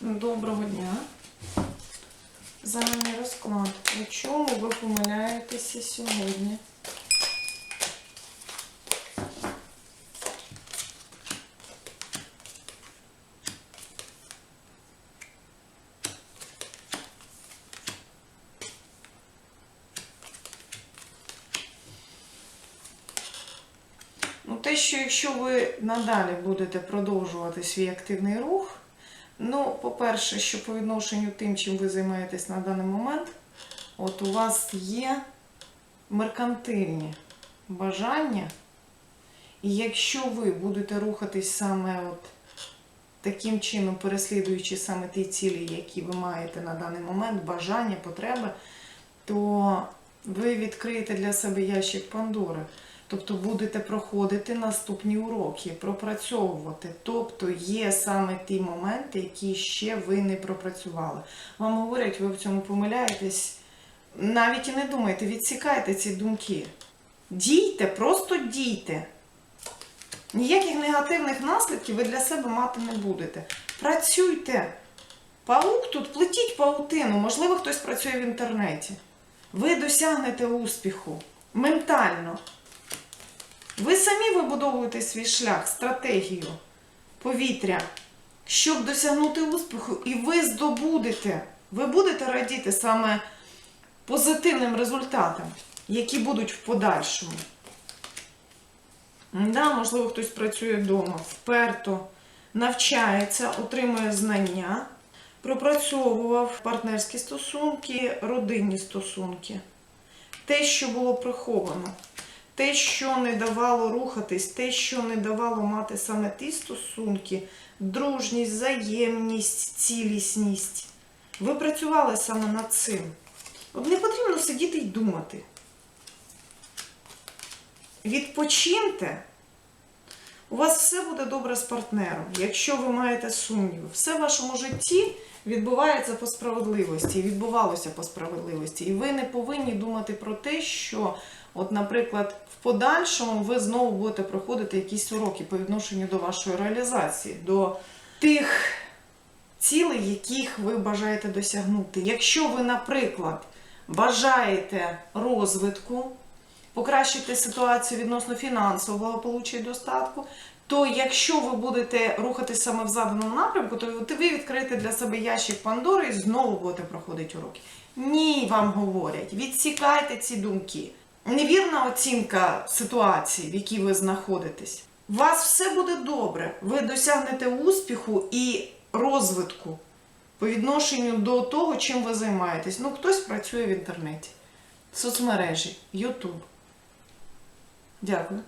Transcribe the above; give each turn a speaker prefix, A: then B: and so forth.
A: Доброго дня. Загальний розклад. У чому ви помиляєтеся сьогодні? Ну, те, що якщо ви надалі будете продовжувати свій активний рух, ну, по-перше, що по відношенню тим, чим ви займаєтесь на даний момент, от у вас є меркантильні бажання, і якщо ви будете рухатись саме от таким чином, переслідуючи саме ті цілі, які ви маєте на даний момент, бажання, потреби, то ви відкриєте для себе ящик Пандори. Тобто будете проходити наступні уроки, пропрацьовувати. Тобто є саме ті моменти, які ще ви не пропрацювали. Вам говорять, ви в цьому помиляєтесь. Навіть і не думайте, відсікайте ці думки. Дійте, просто дійте. Ніяких негативних наслідків ви для себе мати не будете. Працюйте. Паук тут плетіть паутину. Можливо, хтось працює в інтернеті. Ви досягнете успіху ментально. Ви самі вибудовуєте свій шлях, стратегію, повітря, щоб досягнути успіху, і ви здобудете, ви будете радіти саме позитивним результатам, які будуть в подальшому. Да, можливо, хтось працює вдома, вперто, навчається, отримує знання, пропрацьовував партнерські стосунки, родинні стосунки. Те, що було приховано те, що не давало рухатись, те, що не давало мати саме ті стосунки, дружність, взаємність, цілісність. Ви працювали саме над цим. От не потрібно сидіти й думати. Відпочиньте, у вас все буде добре з партнером, якщо ви маєте сумніви. Все в вашому житті відбувається по справедливості, і відбувалося по справедливості. І ви не повинні думати про те, що, от, наприклад, в подальшому ви знову будете проходити якісь уроки по відношенню до вашої реалізації, до тих цілей, яких ви бажаєте досягнути. Якщо ви, наприклад, бажаєте розвитку, покращити ситуацію відносно фінансового благополуччя і достатку, то якщо ви будете рухатися саме в заданому напрямку, то ви відкриєте для себе ящик Пандори і знову будете проходити уроки. Ні, вам говорять, відсікайте ці думки. Невірна оцінка ситуації, в якій ви знаходитесь. У вас все буде добре. Ви досягнете успіху і розвитку по відношенню до того, чим ви займаєтесь. Ну, хтось працює в інтернеті, в соцмережі, Ютуб. Дякую.